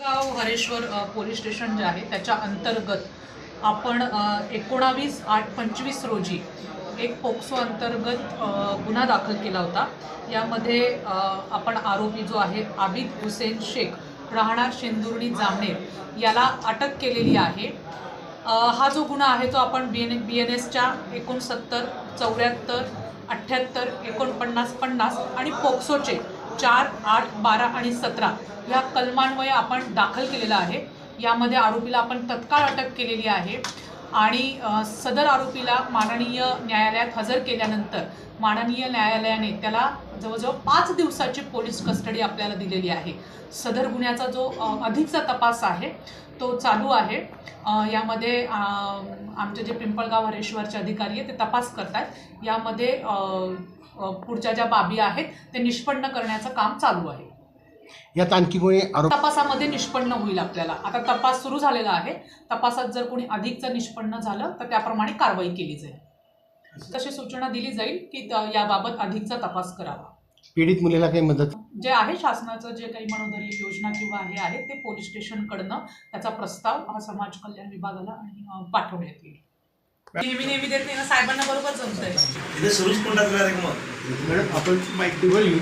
गाव Hareshwar police station जे आहे त्याच्या अंतर्गत आपण एकोणावीस आठ पंचवीस रोजी एक पोक्सो अंतर्गत गुन्हा दाखल केला होता. यामध्ये आपण आरोपी जो आहे आबिद हुसेन शेख राहणार शेंदुर्णी जामनेर याला अटक केलेली आहे. हा जो गुन्हा आहे तो आपण बी एन बी एन एसच्या एकोणसत्तर चौऱ्याहत्तर अठ्ठ्याहत्तर एकोणपन्नास पन्नास आणि पोक्सोचे चार आठ बारा आणि सतरा या कलमान्वये आपण दाखल केलेला आहे. यामध्ये आरोपीला आपण तत्काळ अटक केलेली आहे आणि सदर आरोपीला माननीय न्यायालयात हजर केल्यानंतर माननीय न्यायालयाने त्याला जवळजवळ पाच दिवसाची पोलीस कस्टडी आपल्याला दिलेली आहे. सदर गुन्ह्याचा जो अधिकचा तपास आहे तो चालू आहे. यामध्ये आमचे जे पिंपळगाव हरेश्वरचे अधिकारी आहे ते तपास करतात यामध्ये पुढच्या ज्या बाबी आहेत ते निष्पन्न करण्याचं काम चालू आहे. यात आणखी कोणी आरोप तपासामध्ये निष्पन्न होईल आपल्याला. आता तपास सुरू झालेला आहे. तपासात जर कोणी अधिकचं निष्पन्न झालं तर त्याप्रमाणे कारवाई केली जाईल. तशी सूचना दिली जाईल की याबाबत अधिकचा तपास करावा. पीडित मुलीला काही मदत जे आहे शासनाचं जे काही मनोदरी योजना किंवा हे आहे ते पोलीस स्टेशनकडनं त्याचा प्रस्ताव समाज कल्याण विभागाला आणि पाठवण्यात येईल. नेहमी नेहमी देत नाही ना साहेबांना बरोबर जमतंय. इथे सुरूच कोण टाकणार आहे का मग? मॅडम आपण माहिती बोलली